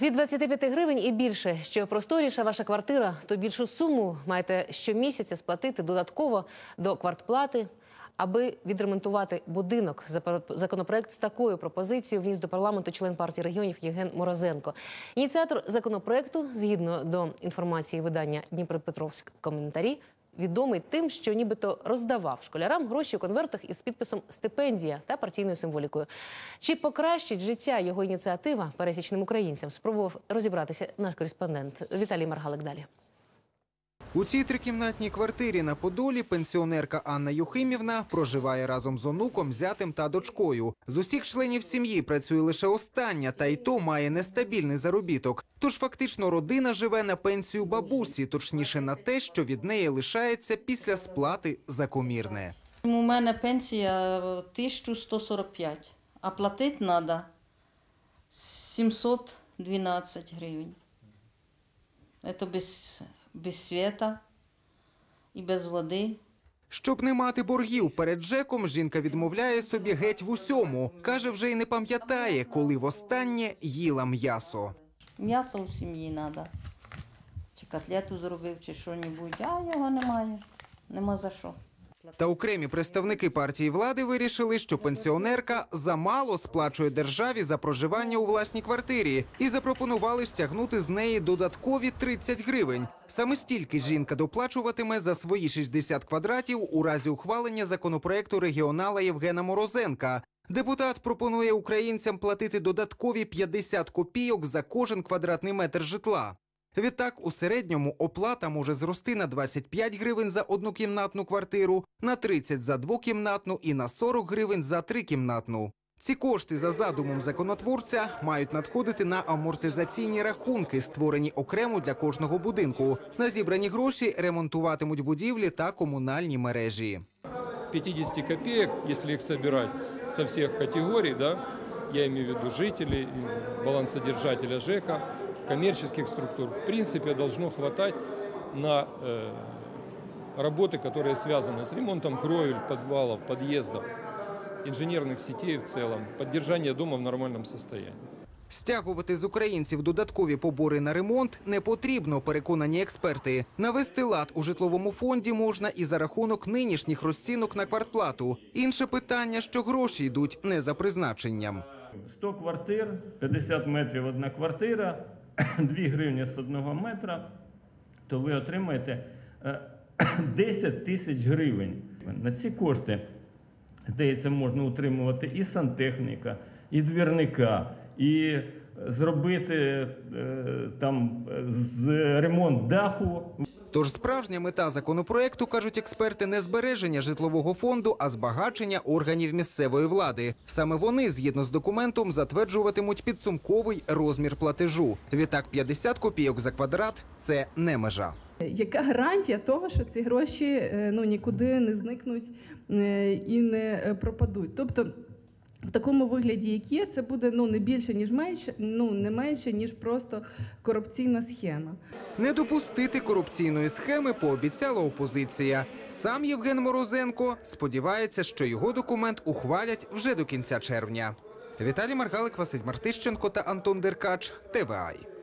Від 25 гривень і більше. Що просторіша ваша квартира, то більшу суму маєте щомісяця сплатити додатково до квартплати. Аби відремонтувати будинок, законопроект з такою пропозицією вніс до парламенту член партії регіонів Євген Морозенко. Ініціатор законопроекту, згідно до інформації видання Дніпропетровськ коментарі, відомий тим, що нібито роздавав школярам гроші у конвертах із підписом стипендія та партійною символікою. Чи покращить життя його ініціатива пересічним українцям? Спробував розібратися наш кореспондент Віталій Маргалик. Далі. У цій трикімнатній квартирі на Подолі пенсіонерка Анна Юхимівна проживає разом з онуком, зятем та дочкою. З усіх членів сім'ї працює лише остання, та й то має нестабільний заробіток. Тож фактично родина живе на пенсію бабусі, точніше на те, що від неї лишається після сплати за комірне. У мене пенсія 1145, а платити треба 712 гривень. Це без, без світа і без води. Щоб не мати боргів перед ЖЕКом, жінка відмовляє собі геть в усьому. Каже, вже й не пам'ятає, коли востаннє їла м'ясо. М'ясо в сім'ї треба. Чи котлету зробив, чи що-небудь, а його немає. Нема за що. Та окремі представники партії влади вирішили, що пенсіонерка замало сплачує державі за проживання у власній квартирі і запропонували стягнути з неї додаткові 30 гривень. Саме стільки жінка доплачуватиме за свої 60 квадратів у разі ухвалення законопроекту регіонала Євгена Морозенка. Депутат пропонує українцям платити додаткові 50 копійок за кожен квадратний метр житла. Відтак, у середньому оплата може зрости на 25 гривень за однокімнатну квартиру, на 30 за двокімнатну і на 40 гривень за трикімнатну. Ці кошти за задумом законотворця мають надходити на амортизаційні рахунки, створені окремо для кожного будинку. На зібрані гроші ремонтуватимуть будівлі та комунальні мережі. 50 копеек, если их собирать со всех категорий, да, я имею в виду жителей, балансодержателя ЖЭКа, коммерческих структур, в принципе, должно хватать на э, работы, которые связаны с ремонтом кровель, подвалов, подъездов, инженерных сетей в целом, поддержание дома в нормальном состоянии. Стягувати з українців додаткові побори на ремонт не потрібно, переконані експерти. Навести лад у житловому фонді можна і за рахунок нинішніх розцінок на квартплату. Інше питання, що гроші йдуть не за призначенням. 100 квартир, 50 метрів одна квартира, 2 гривні з одного метра, то ви отримаєте е, 10 тисяч гривень. На ці кошти, здається, можна утримувати і сантехніка, і двірника, і е, зробити е, там е, з ремонт даху Тож справжня мета законопроекту, кажуть експерти, не збереження житлового фонду, а збагачення органів місцевої влади. Саме вони, згідно з документом, затверджуватимуть підсумковий розмір платежу. Відтак 50 копійок за квадрат це не межа. Яка гарантія того, що ці гроші е, ну, нікуди не зникнуть е, і не е, пропадуть? Тобто, в такому вигляді, як є, це буде ну, не більше, ніж менше, ну не менше, ніж просто корупційна схема. Не допустити корупційної схеми пообіцяла опозиція. Сам Євген Морозенко сподівається, що його документ ухвалять вже до кінця червня. Віталій Маргалик, Василь Мартищенко та Антон Деркач. ТВАЙ.